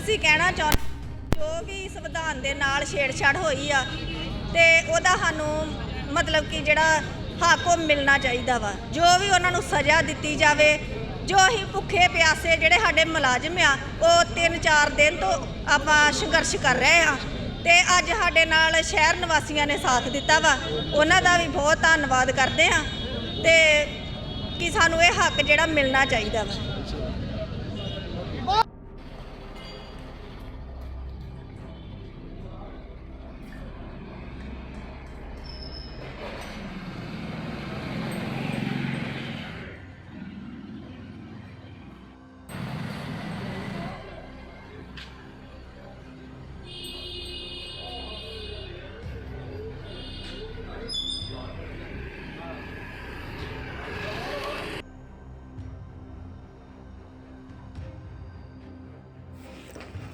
ਅਸੀਂ ਕਹਿਣਾ ਚਾਹੁੰਦੇ ਜੋ ਵੀ ਸੰਵਿਧਾਨ ਦੇ ਨਾਲ ਛੇੜਛਾੜ ਹੋਈ ਆ ਤੇ ਉਹਦਾ ਸਾਨੂੰ ਮਤਲਬ ਕਿ ਜਿਹੜਾ ਹੱਕ ਉਹ ਮਿਲਣਾ ਚਾਹੀਦਾ ਵਾ। ਜੋ ਵੀ ਉਹਨਾਂ ਨੂੰ ਸਜ਼ਾ ਦਿੱਤੀ ਜਾਵੇ, ਜੋ ਅਸੀਂ ਭੁੱਖੇ ਪਿਆਸੇ ਜਿਹੜੇ ਸਾਡੇ ਮੁਲਾਜ਼ਮ ਆ, ਉਹ 3-4 ਦਿਨ ਤੋਂ ਆਪਾਂ ਸੰਘਰਸ਼ ਕਰ ਰਹੇ ਆ ਤੇ ਅੱਜ ਸਾਡੇ ਨਾਲ ਸ਼ਹਿਰ ਨਿਵਾਸੀਆਂ ਨੇ ਸਾਥ ਦਿੱਤਾ ਵਾ। ਉਹਨਾਂ ਦਾ ਵੀ ਬਹੁਤ ਧੰਨਵਾਦ ਕਰਦੇ ਆ ਤੇ ਕਿ ਸਾਨੂੰ ਇਹ ਹੱਕ ਜਿਹੜਾ ਮਿਲਣਾ ਚਾਹੀਦਾ ਵਾ।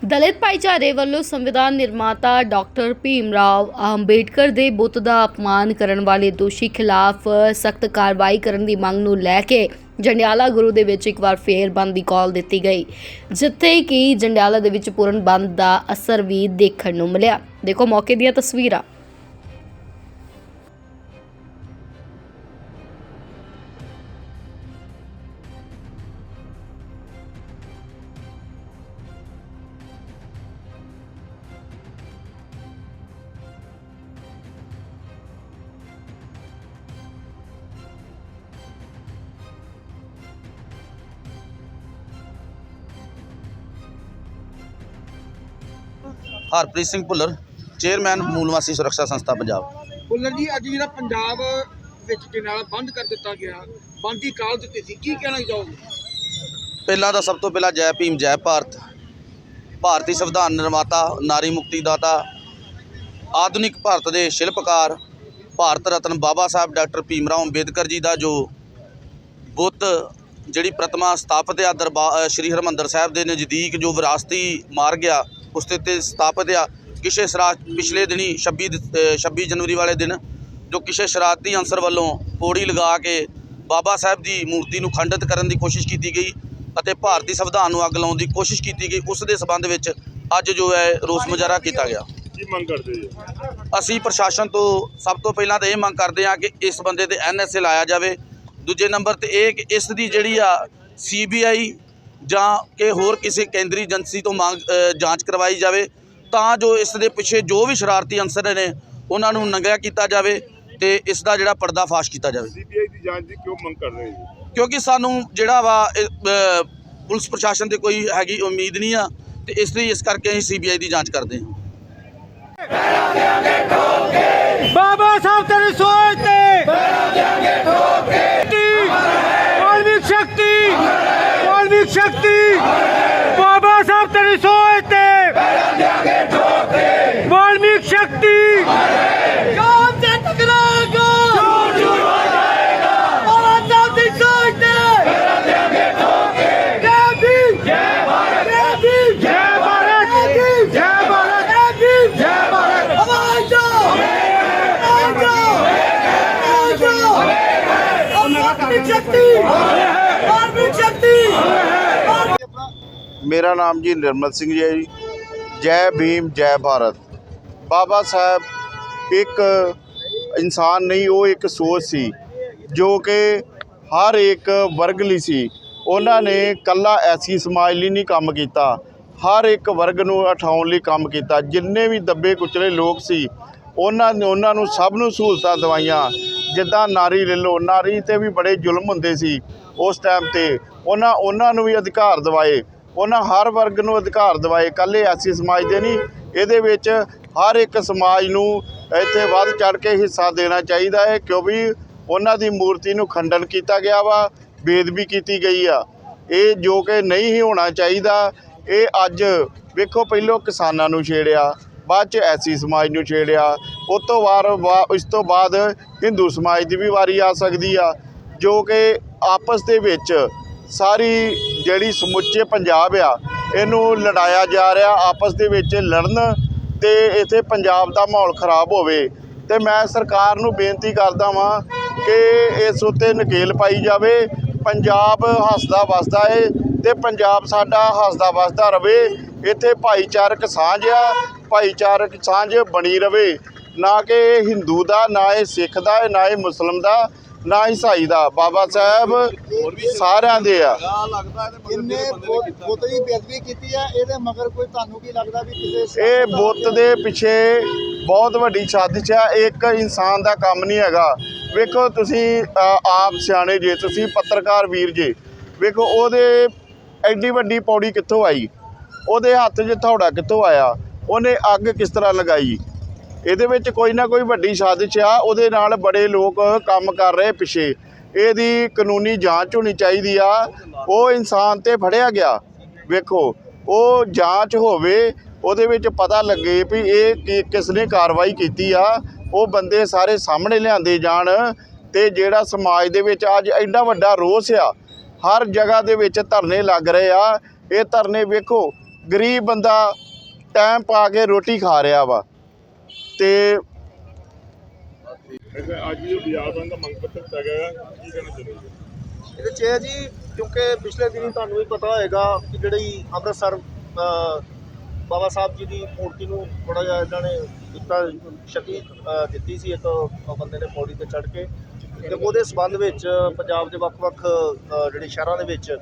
ਦਲਿਤ ਭਾਈਚਾਰੇ ਵੱਲੋਂ ਸੰਵਿਧਾਨ ਨਿਰਮਾਤਾ ਡਾਕਟਰ ਭੀਮ ਰਾਓ ਅੰਬੇਡਕਰ ਦੇ ਬੁੱਤ ਦਾ ਅਪਮਾਨ ਕਰਨ ਵਾਲੇ ਦੋਸ਼ੀ ਖਿਲਾਫ ਸਖਤ ਕਾਰਵਾਈ ਕਰਨ ਦੀ ਮੰਗ ਨੂੰ ਲੈ ਕੇ ਜੰਡਿਆਲਾ ਗੁਰੂ ਦੇ ਵਿੱਚ ਇੱਕ ਵਾਰ ਫੇਰ ਬੰਦ ਦੀ ਕਾਲ ਦਿੱਤੀ ਗਈ, ਜਿੱਥੇ ਕਿ ਜੰਡਿਆਲਾ ਦੇ ਵਿੱਚ ਪੂਰਨ ਬੰਦ ਦਾ ਅਸਰ ਵੀ ਦੇਖਣ ਨੂੰ ਮਿਲਿਆ। ਦੇਖੋ ਮੌਕੇ ਦੀਆਂ ਤਸਵੀਰਾਂ। ਹਰਪ੍ਰੀਤ ਸਿੰਘ ਭੁੱਲਰ ਚੇਅਰਮੈਨ ਮੂਲ ਨਿਵਾਸੀ ਸੁਰੱਖਿਆ ਸੰਸਥਾ ਪੰਜਾਬ। ਭੁੱਲਰ ਜੀ ਅੱਜ ਜਿਹੜਾ ਪੰਜਾਬ ਵਿੱਚ ਜਨਾਲਾ ਬੰਦ ਕਰ ਦਿੱਤਾ ਗਿਆ ਬੰਦ ਦੀ ਕਾਲ ਦਿੱਤੀ ਸੀ ਕੀ ਕਹਿਣਾ ਚਾਹੋਗੇ? ਪਹਿਲਾਂ ਤਾਂ ਸਭ ਤੋਂ ਪਹਿਲਾਂ ਜੈ ਭੀਮ ਜੈ ਭਾਰਤ। ਭਾਰਤੀ ਸੰਵਿਧਾਨ ਨਿਰਮਾਤਾ ਨਾਰੀ ਮੁਕਤੀ ਦਾਤਾ ਆਧੁਨਿਕ ਭਾਰਤ ਦੇ ਸ਼ਿਲਪਕਾਰ ਭਾਰਤ ਰਤਨ ਬਾਬਾ ਸਾਹਿਬ ਡਾਕਟਰ ਭੀਮ ਰਾਓ ਅੰਬੇਦਕਰ ਜੀ ਦਾ ਜੋ ਬੁੱਤ ਜਿਹੜੀ ਪ੍ਰਤਮਾ ਸਥਾਪਿਤ ਆ ਦਰਬਾਰ ਸ਼੍ਰੀ ਹਰਮੰਦਰ ਸਾਹਿਬ ਦੇ ਨਜ਼ਦੀਕ ਜੋ ਵਿਰਾਸਤੀ ਮਾਰਗ ਆ ਉੱਤੇ ਸਥਾਪਿਤ ਆ ਕਿਸੇ ਸ਼ਰਾ ਪਿਛਲੇ ਦਿਨੀ 26 ਦਸ- ਅ, 26 ਜਨਵਰੀ ਵਾਲੇ ਦਿਨ ਜੋ ਕਿਸੇ ਸ਼ਰਾਰਤੀ ਅੰਸਰ ਵੱਲੋਂ ਪੌੜੀ ਲਗਾ ਕੇ ਬਾਬਾ ਸਾਹਿਬ ਦੀ ਮੂਰਤੀ ਨੂੰ ਖੰਡਿਤ ਕਰਨ ਦੀ ਕੋਸ਼ਿਸ਼ ਕੀਤੀ ਗਈ ਅਤੇ ਭਾਰਤੀ ਸੰਵਿਧਾਨ ਨੂੰ ਅੱਗ ਲਾਉਣ ਦੀ ਕੋਸ਼ਿਸ਼ ਕੀਤੀ ਗਈ ਉਸ ਦੇ ਸਬੰਧ ਵਿੱਚ ਅੱਜ ਜੋ ਹੈ ਰੋਸ ਮੁਜ਼ਾਹਰਾ ਕੀਤਾ ਗਿਆ। ਕੀ ਮੰਗ ਕਰਦੇ ਜੀ ਅਸੀਂ ਪ੍ਰਸ਼ਾਸਨ ਤੋਂ ਸਭ ਤੋਂ ਪਹਿਲਾਂ ਤਾਂ ਇਹ ਮੰਗ ਕਰਦੇ ਹਾਂ ਕਿ ਇਸ ਬੰਦੇ ਤੇ ਐਨਐਸਏ ਲਾਇਆ ਜਾਵੇ। ਦੂਜੇ ਨੰਬਰ ਤੇ ਇਹ ਕਿ ਇਸ ਦੀ ਜਿਹੜੀ ਆ ਸੀਬੀਆਈ ਜਾਂ ਕਿ ਹੋਰ ਕਿਸੇ ਕੇਂਦਰੀ ਏਜੰਸੀ ਤੋਂ ਮੰਗ ਜਾਂਚ ਕਰਵਾਈ ਜਾਵੇ ਤਾਂ ਜੋ ਇਸ ਦੇ ਪਿੱਛੇ ਜੋ ਵੀ ਸ਼ਰਾਰਤੀ ਅੰਸਰ ਨੇ ਉਹਨਾਂ ਨੂੰ ਨੰਗਿਆ ਕੀਤਾ ਜਾਵੇ ਤੇ ਇਸ ਦਾ ਜਿਹੜਾ ਪਰਦਾਫਾਸ਼ ਕੀਤਾ ਜਾਵੇ। ਸੀਬੀਆਈ ਦੀ ਜਾਂਚ ਦੀ ਕਿਉਂ ਮੰਗ ਕਰ ਰਹੇ ਜੀ ਕਿਉਂਕਿ ਸਾਨੂੰ ਜਿਹੜਾ ਵਾ ਪੁਲਿਸ ਪ੍ਰਸ਼ਾਸਨ ਤੇ ਕੋਈ ਹੈਗੀ ਉਮੀਦ ਨਹੀਂ ਆ ਤੇ ਇਸ ਲਈ ਇਸ ਕਰਕੇ ਅਸੀਂ ਸੀਬੀਆਈ ਦੀ ਜਾਂਚ ਕਰਦੇ ਹਾਂ। ਬਾਬਾ ਸਾਹਿਬ ਤੇਰੀ ਸੋਚ ਤੇ। ਬਣਾ ਦਿਆਂਗੇ ਠੋਕ ਕੇ ਵਾਲਮੀਕ ਸ਼ਕਤੀ ਵਾਲਮੀਕ ਸ਼ਕਤੀ ਬਾਬਾ ਸਾਹਿਬ ਤੇਰੀ ਸੋਚ ਤੇ ਬਣਾ ਦਿਆਂਗੇ ਠੋਕ ਕੇ ਵਾਲਮੀਕ ਸ਼ਕਤੀ ਕੌਣ ਤੇ ਟਕਰਾਏਗਾ ਝੂਠ ਝੂਠ ਹੋ ਜਾਏਗਾ ਬਾਬਾ ਸਾਹਿਬ ਦੀ ਸੋਚ ਤੇ ਬਣਾ ਦਿਆਂਗੇ ਠੋਕ ਕੇ ਜੈ ਭੀਮ ਜੈ ਭਾਰਤ ਜੈ ਭੀਮ ਜੈ ਭਾਰਤ ਜੈ ਭੀਮ ਜੈ ਭਾਰਤ ਜੈ ਭੀਮ ਜੈ ਭਾਰਤ ਆਵਾਜ਼ ਦੋ ਮੇਰਾ ਨਾਮ ਜੀ ਨਿਰਮਲ ਸਿੰਘ ਜੀ ਹੈ ਜੀ। ਜੈ ਭੀਮ, ਜੈ ਭਾਰਤ। ਬਾਬਾ ਸਾਹਿਬ ਇੱਕ ਇਨਸਾਨ ਨਹੀਂ, ਉਹ ਇੱਕ ਸੋਚ ਸੀ, ਜੋ ਕਿ ਹਰ ਇੱਕ ਵਰਗ ਲਈ ਸੀ। ਉਹਨਾਂ ਨੇ ਕੱਲਾ ਐਸੀ ਸਮਾਜ ਲਈ ਨਹੀਂ ਕੰਮ ਕੀਤਾ। ਹਰ ਇੱਕ ਵਰਗ ਨੂੰ ਉਠਾਉਣ ਲਈ ਕੰਮ ਕੀਤਾ। ਜਿੰਨੇ ਵੀ ਦੱਬੇ ਕੁਚਲੇ ਲੋਕ ਸੀ, ਉਹਨਾਂ ਨੇ, ਉਹਨਾਂ ਨੂੰ ਸਭ ਨੂੰ ਸਹੂਲਤਾਂ ਦਵਾਈਆਂ। ਜਿੱਦਾਂ ਨਾਰੀ ਲੈ ਲਓ, ਨਾਰੀ ਤੇ ਵੀ ਬੜੇ ਜ਼ੁਲਮ ਹੁੰਦੇ ਸੀ ਉਸ ਟਾਈਮ ਤੇ। ਉਹਨਾਂ ਉਹਨਾਂ ਨੂੰ ਵੀ ਅਧਿਕਾਰ ਦਿਵਾਏ। ਉਹਨਾਂ ਹਰ ਵਰਗ ਨੂੰ ਅਧਿਕਾਰ ਦਿਵਾਏ। ਕੱਲੇ ਐਸੀ ਸਮਾਜ ਦੇ ਨਹੀਂ, ਇਹਦੇ ਵਿੱਚ ਹਰ ਇੱਕ ਸਮਾਜ ਨੂੰ ਇੱਥੇ ਵੱਧ ਚੜ ਕੇ ਹਿੱਸਾ ਦੇਣਾ ਚਾਹੀਦਾ ਹੈ, ਕਿਉਂਕਿ ਉਹਨਾਂ ਦੀ ਮੂਰਤੀ ਨੂੰ ਖੰਡਨ ਕੀਤਾ ਗਿਆ ਵਾ ਬੇਦਬੀ ਕੀਤੀ ਗਈ ਆ। ਇਹ ਜੋ ਕਿ ਨਹੀਂ ਹੀ ਹੋਣਾ ਚਾਹੀਦਾ, ਇਹ ਅੱਜ ਵੇਖੋ ਪਹਿਲੋਂ ਕਿਸਾਨਾਂ ਨੂੰ ਛੇੜਿਆ, ਬਾਅਦ ਚ ਐਸੀ ਸਮਾਜ ਨੂੰ ਛੇੜਿਆ। ਉਸ ਤੋਂ ਵਾਰ ਵਾ- ਇਸ ਤੋਂ ਬਾਅਦ ਹਿੰਦੂ ਸਮਾਜ ਦੀ ਵੀ ਵਾਰੀ ਆ ਸਕਦੀ ਆ, ਜੋ ਕਿ ਆਪਸ ਦੇ ਵਿੱਚ ਸਾਰੀ ਜਿਹੜੀ ਸਮੁੱਚੇ ਪੰਜਾਬ ਆ, ਇਹਨੂੰ ਲੜਾਇਆ ਜਾ ਰਿਹਾ, ਆਪਸ ਦੇ ਵਿੱਚ ਲੜਨ ਤੇ ਇੱਥੇ ਪੰਜਾਬ ਦਾ ਮਾਹੌਲ ਖਰਾਬ ਹੋਵੇ। ਤੇ ਮੈਂ ਸਰਕਾਰ ਨੂੰ ਬੇਨਤੀ ਕਰਦਾ ਵਾਂ ਕਿ ਇਸ ਉੱਤੇ ਨਕੇਲ ਪਾਈ ਜਾਵੇ, ਪੰਜਾਬ ਹੱਸਦਾ ਵਸਦਾ ਏ ਤੇ ਪੰਜਾਬ ਸਾਡਾ ਹੱਸਦਾ ਵਸਦਾ ਰਵੇ, ਇੱਥੇ ਭਾਈਚਾਰਕ ਸਾਂਝ ਆ, ਭਾਈਚਾਰਕ ਸਾਂਝ ਬਣੀ ਰਵੇ। ਨਾ ਕਿ ਇਹ ਹਿੰਦੂ ਦਾ ਨਾ ਇਹ ਸਿੱਖ ਦਾ ਨਾ ਇਹ ਮੁਸਲਮ ਦਾ ਨਾ ਈਸਾਈ ਦਾ। ਬਾਬਾ ਸਾਹਿਬ ਸਾਰਿਆਂ ਦੇ ਆ। ਇੰਨੇ ਬੋਤਲੀ ਬੇਅਦਬੀ ਕੀਤੀ ਆ? ਇਹਦੇ ਮਗਰ ਕੋਈ ਤੁਹਾਨੂੰ ਕੀ ਲੱਗਦਾ ਵੀ ਕਿਸੇ ਇਹ ਬੁੱਤ ਦੇ ਪਿੱਛੇ ਬਹੁਤ ਵੱਡੀ ਸਾਜ਼ਿਸ਼ ਆ। ਇੱਕ ਇਨਸਾਨ ਦਾ ਕੰਮ ਨਹੀਂ ਹੈਗਾ। ਵੇਖੋ ਤੁਸੀਂ ਆਪ ਸਿਆਣੇ ਜੇ ਤੁਸੀਂ ਪੱਤਰਕਾਰ ਵੀਰ ਜੇ ਵੇਖੋ ਉਹਦੇ ਐਡੀ ਵੱਡੀ ਪੌੜੀ ਕਿੱਥੋਂ ਆਈ? ਉਹਦੇ ਹੱਥ 'ਚ ਥੌੜਾ ਕਿੱਥੋਂ ਆਇਆ? ਉਹਨੇ ਅੱਗ ਕਿਸ ਤਰ੍ਹਾਂ ਲਗਾਈ? ਇਹਦੇ ਵਿੱਚ ਕੋਈ ਨਾ ਕੋਈ ਵੱਡੀ ਸਾਜ਼ਿਸ਼ ਆ, ਉਹਦੇ ਨਾਲ ਬੜੇ ਲੋਕ ਕੰਮ ਕਰ ਰਹੇ ਪਿੱਛੇ। ਇਹਦੀ ਕਾਨੂੰਨੀ ਜਾਂਚ ਹੋਣੀ ਚਾਹੀਦੀ ਆ। ਉਹ ਇਨਸਾਨ ਤੇ ਫੜਿਆ ਗਿਆ। ਵੇਖੋ, ਉਹ ਜਾਂਚ ਹੋਵੇ, ਉਹਦੇ ਵਿੱਚ ਪਤਾ ਲੱਗੇ ਵੀ ਇਹ ਕੀ ਕਿਸ ਨੇ ਕਾਰਵਾਈ ਕੀਤੀ ਆ। ਉਹ ਬੰਦੇ ਸਾਰੇ ਸਾਹਮਣੇ ਲਿਆਂਦੇ ਜਾਣ ਤੇ ਜਿਹੜਾ ਸਮਾਜ ਦੇ ਵਿੱਚ ਅੱਜ ਐਡਾ ਵੱਡਾ ਰੋਸ ਆ, ਹਰ ਜਗ੍ਹਾ ਦੇ ਵਿੱਚ ਧਰਨੇ ਲੱਗ ਰਹੇ ਆ। ਇਹ ਧਰਨੇ ਵੇਖੋ, ਗਰੀਬ ਬੰਦਾ ਟਾਈਮ ਪਾ ਕੇ ਰੋਟੀ ਖਾ ਰਿਹਾ ਵਾ। ਤੇ ਅੱਜ ਜੋ ਬਾਜ਼ਾਰ ਬੰਦ ਦਾ ਮੰਗ ਪੱਤਰ ਦਿੱਤਾ ਗਿਆ ਹੈ, ਕੀ ਕਹਿਣਾ ਚਾਹੁੰਦੇ ਜੀ ਇਹਦੇ ਚ ਇਹ ਜੀ ਕਿਉਂਕਿ ਪਿਛਲੇ ਦਿਨੀ ਤੁਹਾਨੂੰ ਵੀ ਪਤਾ ਹੋਏਗਾ ਕਿ ਜਿਹੜੀ ਅੰਮ੍ਰਿਤਸਰ ਬਾਬਾ ਸਾਹਿਬ ਜੀ ਦੀ ਮੂਰਤੀ ਨੂੰ ਥੋੜਾ ਜਿਹਾ ਇਹਨਾਂ ਨੇ ਦਿੱਤਾ ਸ਼ਕਤੀ ਅ, ਦਿੱਤੀ ਸੀ ਇੱਕ ਬੰਦੇ ਨੇ ਪੌੜੀ ਤੇ ਚੜ੍ਹ ਕੇ। ਤੇ ਉਹਦੇ ਸਬੰਧ ਵਿੱਚ ਪੰਜਾਬ ਦੇ ਵੱਖ-ਵੱਖ ਜਿਹੜੇ ਸ਼ਹਿਰਾਂ ਦੇ ਵਿੱਚ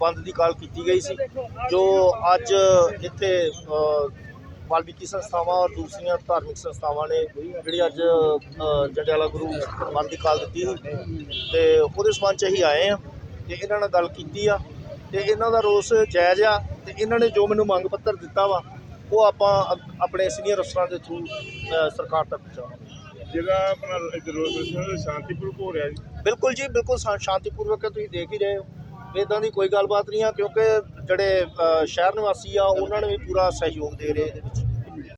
ਬੰਦ ਦੀ ਕਾਲ ਕੀਤੀ ਗਈ ਸੀ ਜੋ ਅੱਜ ਇੱਥੇ ਵਾਲਮੀਕੀ ਸੰਸਥਾਵਾਂ ਔਰ ਦੂਸਰੀਆਂ ਧਾਰਮਿਕ ਸੰਸਥਾਵਾਂ ਨੇ ਜਿਹੜੀ ਅੱਜ ਜੰਡਿਆਲਾ ਗੁਰੂ ਬੰਦ ਦੀ ਕਾਲ ਦਿੱਤੀ ਸੀ ਤੇ ਉਹਦੇ ਸਬੰਧ ਚ ਅਸੀਂ ਆਏ ਆ ਤੇ ਇਹਨਾਂ ਨਾਲ ਗੱਲ ਕੀਤੀ ਆ ਤੇ ਇਹਨਾਂ ਦਾ ਰੋਸ ਜਾਇਜ਼ ਆ ਤੇ ਇਹਨਾਂ ਨੇ ਜੋ ਮੈਨੂੰ ਮੰਗ ਪੱਤਰ ਦਿੱਤਾ ਵਾ ਉਹ ਆਪਾਂ ਆਪਣੇ ਸੀਨੀਅਰ ਅਫਸਰਾਂ ਦੇ ਥਰੂ ਸਰਕਾਰ ਤੱਕ ਪਹੁੰਚਾਵਾਂਗੇ। ਜਿਹੜਾ ਆਪਣਾ ਰੋਡ ਸ਼ਾਂਤੀਪੂਰਵਕ ਹੋ ਰਿਹਾ ਜੀ। ਬਿਲਕੁਲ ਜੀ ਬਿਲਕੁਲ ਸ਼ਾਂਤੀਪੂਰਵਕ ਹੈ, ਤੁਸੀਂ ਦੇਖ ਹੀ ਰਹੇ ਹੋ। ਇਦਾਂ ਦੀ ਕੋਈ ਗੱਲਬਾਤ ਨਹੀਂ ਆ ਕਿਉਂਕਿ ਜਿਹੜੇ ਅ, ਸ਼ਹਿਰ ਨਿਵਾਸੀ ਆ ਉਹਨਾਂ ਨੇ ਵੀ ਪੂਰਾ ਸਹਿਯੋਗ ਦੇ ਰਹੇ ਇਹਦੇ ਵਿੱਚ।